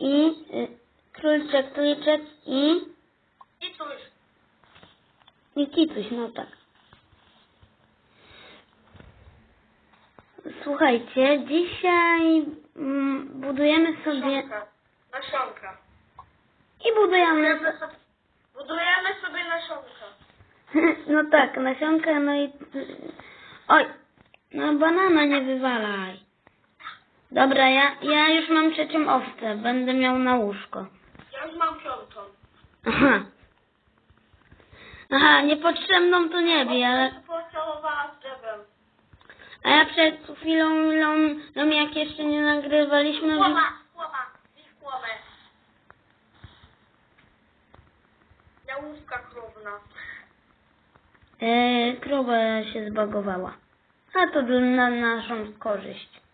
i y, króliczek, króliczek i, już. i kicuś, no tak. Słuchajcie, dzisiaj mm, budujemy sobie Nasionka. Nasionka. i budujemy Budujemy sobie, budujemy sobie nasionka. No tak, nasionka, no i... Oj, no banana nie wywalaj. Dobra, ja, ja już mam trzecią owcę, będę miał na łóżko. Ja już mam piątą. Aha. Aha, niepotrzebną to nie wie, ale... Pocałowała z drzewem. A ja przed chwilą, chwilą, no jak jeszcze nie nagrywaliśmy... Głowa, głowa, ich głowę. Jałówka krówna. E, krowa się zbagowała. A to na naszą korzyść.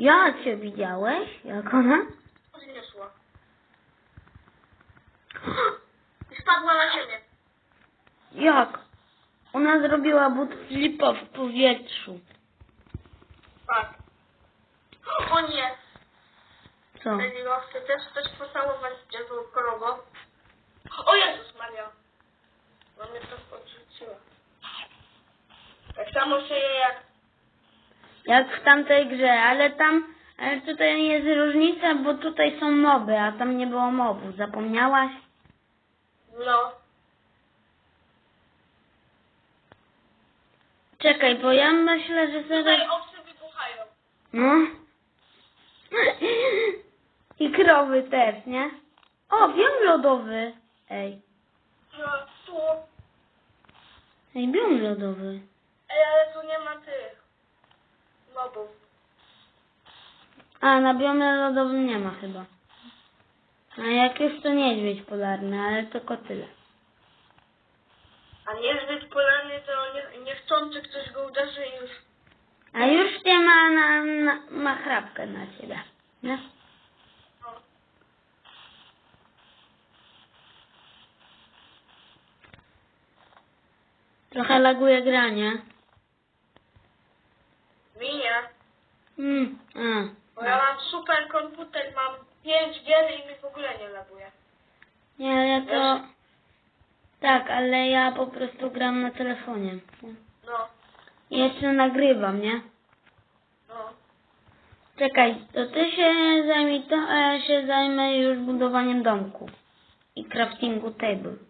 Ja cię widziałeś? Jak ona? Zniosła. I spadła na ziemię. Jak? Ona zrobiła but flipa w powietrzu. Tak. O nie. Co? Danielo, chcę też ktoś pocałować drzewo krowo. O Jezus Maria. No mnie to odrzuciła. Tak samo się je jak... Jak w tamtej grze, ale tam, ale tutaj jest różnica, bo tutaj są moby, a tam nie było mobów. Zapomniałaś? No. Czekaj, bo ja myślę, że Tutaj zaraz... owce wybuchają. No. I krowy też, nie? O, biom lodowy. Ej, No, tu. ej, biom lodowy. Ej, ale tu nie ma tych. Mobów. A, na biomie lodowym nie ma chyba. A jak już to niedźwiedź polarny, ale tylko tyle. A niedźwiedź polarny to nie, niechcący ktoś go uderzy i już. A już nie ma, na, na, ma chrapkę na ciebie. Nie? No. Trochę laguje granie. Minie. Mm, a. Bo ja mam super komputer, mam 5 gier i mi w ogóle nie laguje. Nie, ja to... Tak, ale ja po prostu gram na telefonie. No, I jeszcze nagrywam, nie? no. Czekaj, to ty się zajmij to, a ja się zajmę już budowaniem domku. I craftingu table.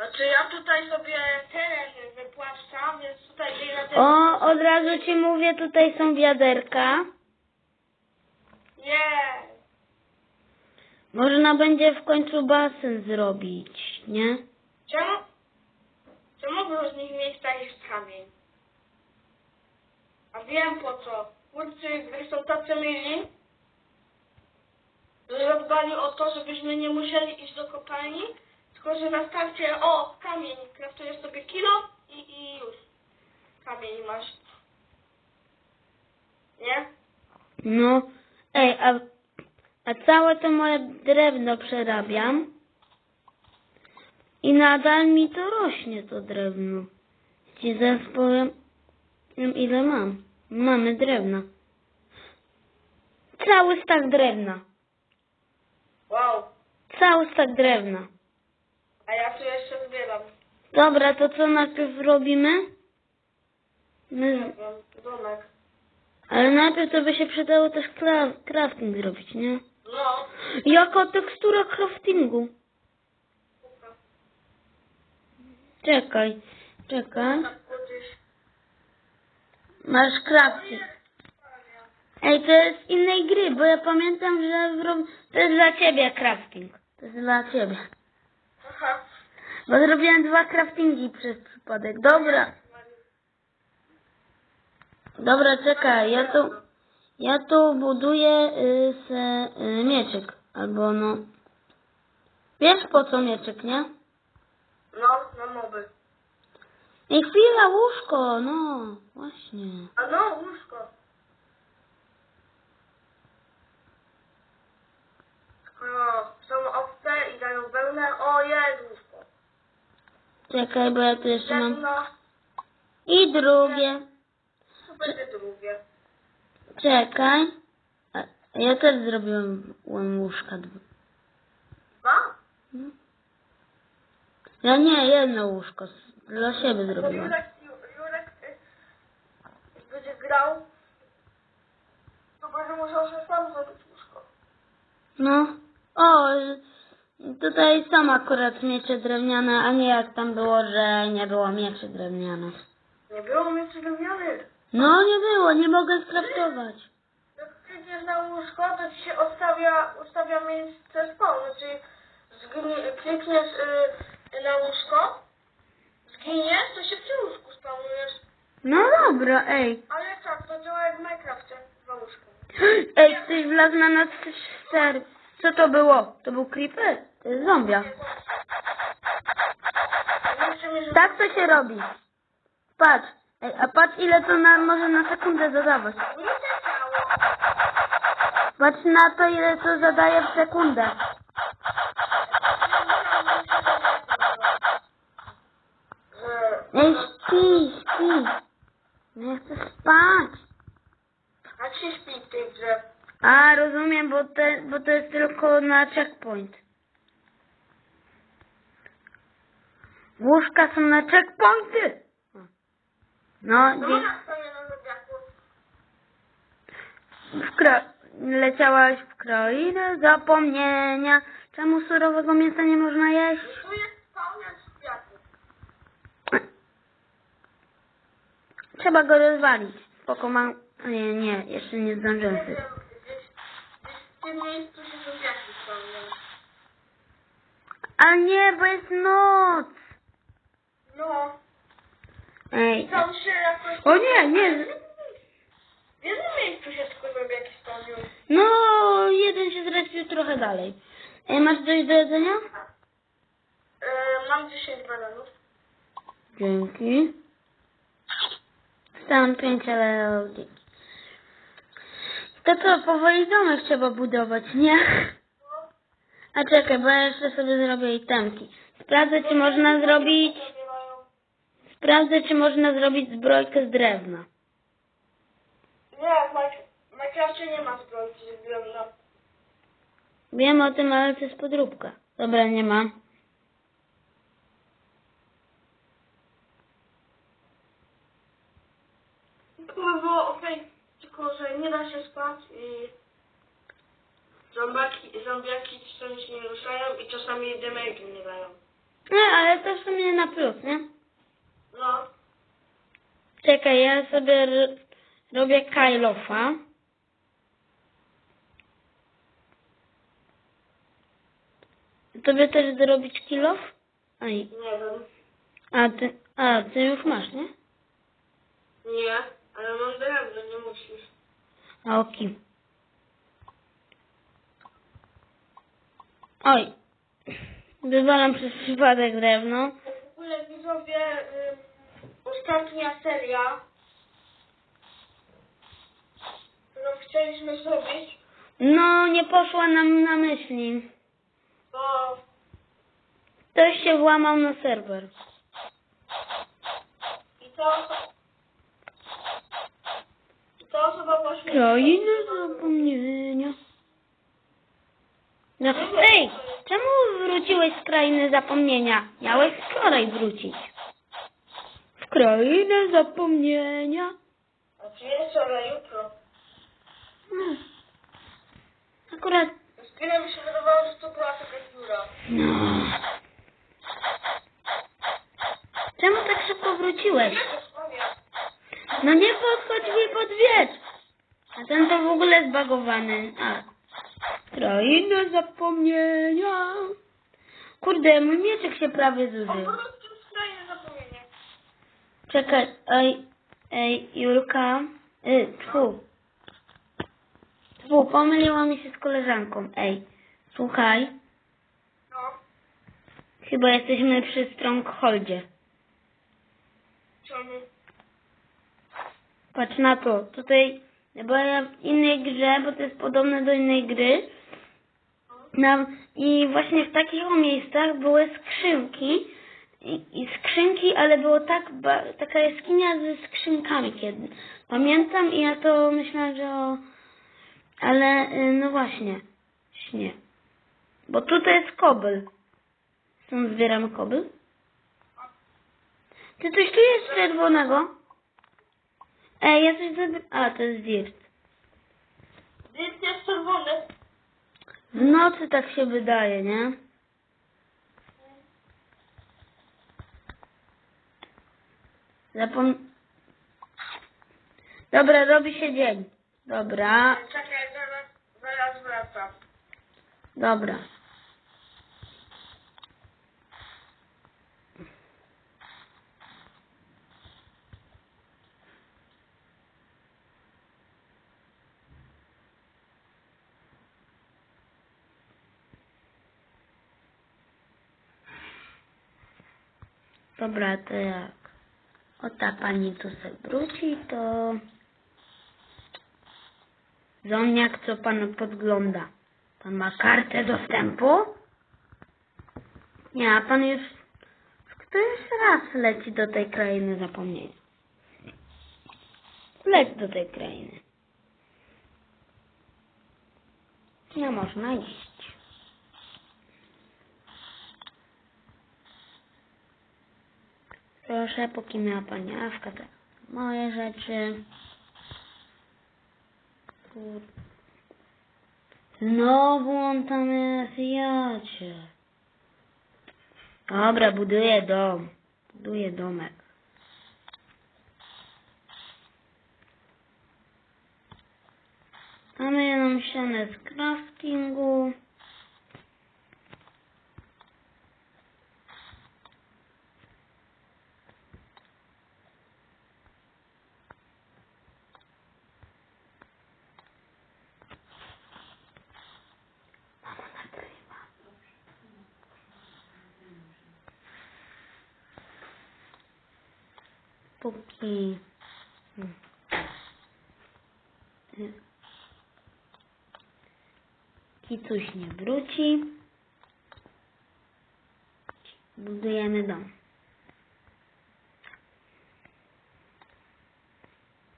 Znaczy ja tutaj sobie teren wypłaszczam, więc tutaj biegnę ten... O, od razu ci mówię, tutaj są wiaderka. Nie. Można będzie w końcu basen zrobić, nie? Czemu? Czemu było z nich miejsca niż kamień? A wiem po co. Kurcy, gdy są tacy mili, że zadbali o to, żebyśmy nie musieli iść do kopalni, tylko że na starcie, o, kamień, kraftujesz sobie kilo i, i już. Kamień masz. Nie? No, ej, a, a całe to moje drewno przerabiam i nadal mi to rośnie, to drewno. Ci zaraz powiem, wiem, ile mam. Mamy drewna. Cały stak drewna. Wow. Cały stak drewna. A ja tu jeszcze zbieram. Dobra, to co najpierw robimy? Nie My, wiem, domek. ale najpierw to by się przydało też crafting zrobić, nie? No. Jaka tekstura craftingu? Czekaj, czekaj. Tak. Masz crafting. Ej, to jest z innej gry, bo ja pamiętam, że w to jest dla ciebie crafting. To jest dla ciebie. Bo zrobiłem dwa craftingi przez przypadek. Dobra. Dobra, czekaj, ja tu, ja tu buduję y, se, y, mieczyk. Albo no. Wiesz po co mieczyk, nie? No, na moby. Ej, chwila, łóżko, no, właśnie. A no, łóżko. Skoro są owce i dają wełnę, o jest łóżko. Czekaj, bo ja tu jeszcze mam. Jedno, I drugie. tu będzie drugie. Czekaj. A, Ja też zrobiłem łóżka. dwa. Dwa? Ja nie, jedno łóżko. s- Dla siebie To zrobiłem. Jurek, Ju- Jurek y, jak będzie grał, to będzie musiał się sam zrobić łóżko. No. Tutaj są akurat miecze drewniane, a nie jak tam było, że nie było mieczy drewnianych. Nie było mnie drewnianych. No nie było, nie mogę skraftować. Jak klikniesz na łóżko, to ci się ustawia, ustawia miejsce spawnu, czyli zginie, klikniesz y, na łóżko, zginiesz, to się przy łóżku spawnujesz. No dobra, ej. Ale tak, to działa jak w Minecrafcie, dwa łóżka. Ej, ktoś wlazł na nasz ser. Co to było? To był creeper? To jest zombia. Tak to się robi. Patrz. Ej, a patrz ile to nam może na sekundę zadawać. Patrz na to ile to zadaje w sekundę. Ej, śpi, śpi. Nie chcę spać. Jak się śpi w tej grze? A, rozumiem, bo, bo to jest tylko na checkpoint. Łóżka są na checkpointy. No, No dzie- jak stoję na zodiaku? w kro... leciałaś w krainę zapomnienia. Czemu surowego mięsa nie można jeść? Trzeba go rozwalić. Spoko mam... Nie, nie, jeszcze nie zdążyłem. W tym miejscu się zodiaki spawner. A nie, bo jest noc. No. Ej. Tam się jakoś... O nie, nie. W jednym miejscu się skłębił jakiś spełnił. No, jeden się zrespił trochę dalej. Ej, masz coś do jedzenia? E, mam 10 bananów. Dzięki. Stałem pięć, ale dzięki. To co, powoli domek trzeba budować, nie? A czekaj, bo ja jeszcze sobie zrobię itemki. Sprawdzę, czy można zrobić... Sprawdzę, czy można zrobić zbrojkę z drewna. Nie, w w Minecrafcie nie ma zbrojki z drewna. Wiem o tym, ale to jest podróbka. Dobra, nie ma. Było okej, tylko że nie da się spać i zombiaki, zombiaki czasami się nie ruszają i czasami damage'u nie dają. Nie, ale to w sumie na plus, nie? Czekaj, ja sobie robię Kailofa. Tobie też zrobić kilof? Aj, nie wiem. a ty, a ty już masz, nie? Nie, ale mam drewno, nie musisz. A oki. Oj, wywalam przez przypadek drewno. W ogóle widzowie, y, ostatnia seria, którą chcieliśmy zrobić, No, nie poszła nam na myśli. bo Ktoś się włamał na serwer. i to i ta osoba właśnie... Krainy zapomnienia. No, ej, czemu wróciłeś z krainy zapomnienia? Miałeś wczoraj wrócić. Krainę zapomnienia. A czy jest ale jutro? Hmm. Akurat, Z chwilą mi się wydawało, że to była taka dziura. no. Czemu tak szybko wróciłeś? No nie podchodź mi pod wiecz. A ten to w ogóle zbagowany. A. Kraina zapomnienia. Kurde, mój mieczek się prawie zużył. Czekaj, ej, ej, Julka. Y, tfu. Tfu, pomyliła mi się z koleżanką. Ej, słuchaj. No. Chyba jesteśmy przy Strongholdzie. Czemu? Patrz na to. Tutaj, bo ja w innej grze, bo to jest podobne do innej gry. No, I właśnie w takich o miejscach były skrzynki. I, I skrzynki, ale było tak, ba, taka jaskinia ze skrzynkami kiedy. Pamiętam i ja to myślałam, że o... Ale, y, no właśnie, śnie. Bo tutaj jest kobyl. Stąd zbieramy kobyl. Ty coś tu jest czerwonego? Ej, ja coś zabi- A, to jest dirt. Dysk jest czerwony. W nocy tak się wydaje, nie? Zapom... Dobra, robi się dzień. Dobra, Czekaj, zaraz, zaraz wracam. dobra. Dobra, to jak o ta pani tu se wróci, to Zoniak, co pan podgląda? Pan ma kartę dostępu? Nie, a pan już któryś raz leci do tej krainy zapomnienia. Leć do tej krainy. Nie można iść. Proszę, póki miała pani Awka, to moje rzeczy. Kur... Znowu on tam jest. Dobra, buduję dom. Buduję domek. Mamy jedną ścianę z craftingu. Póki... Hmm. Y. Kicuś nie wróci. Budujemy dom.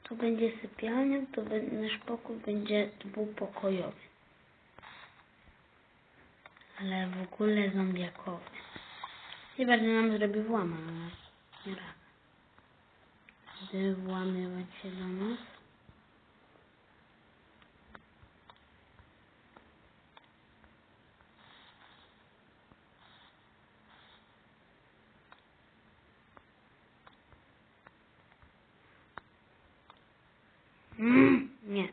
To będzie sypialnia, to nasz pokój będzie dwupokojowy. Ale w ogóle zombiakowy. Chyba, że nam zrobi włama, nie rada. Gdy włamywać się do nas. Mm, nie.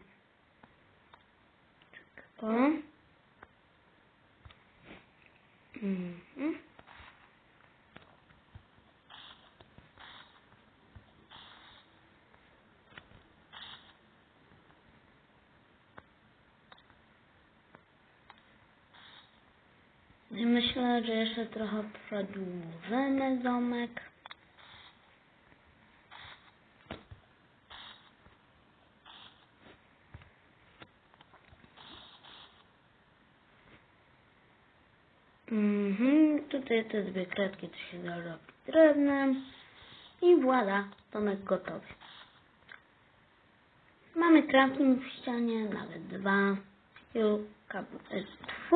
Tylko. Mhm. I myślę, że jeszcze trochę przedłużymy domek. Mhm, tutaj te dwie kratki to się da robić drewnem. I voilà, domek gotowy. Mamy crafting w ścianie, nawet dwa. Kilka, tfu,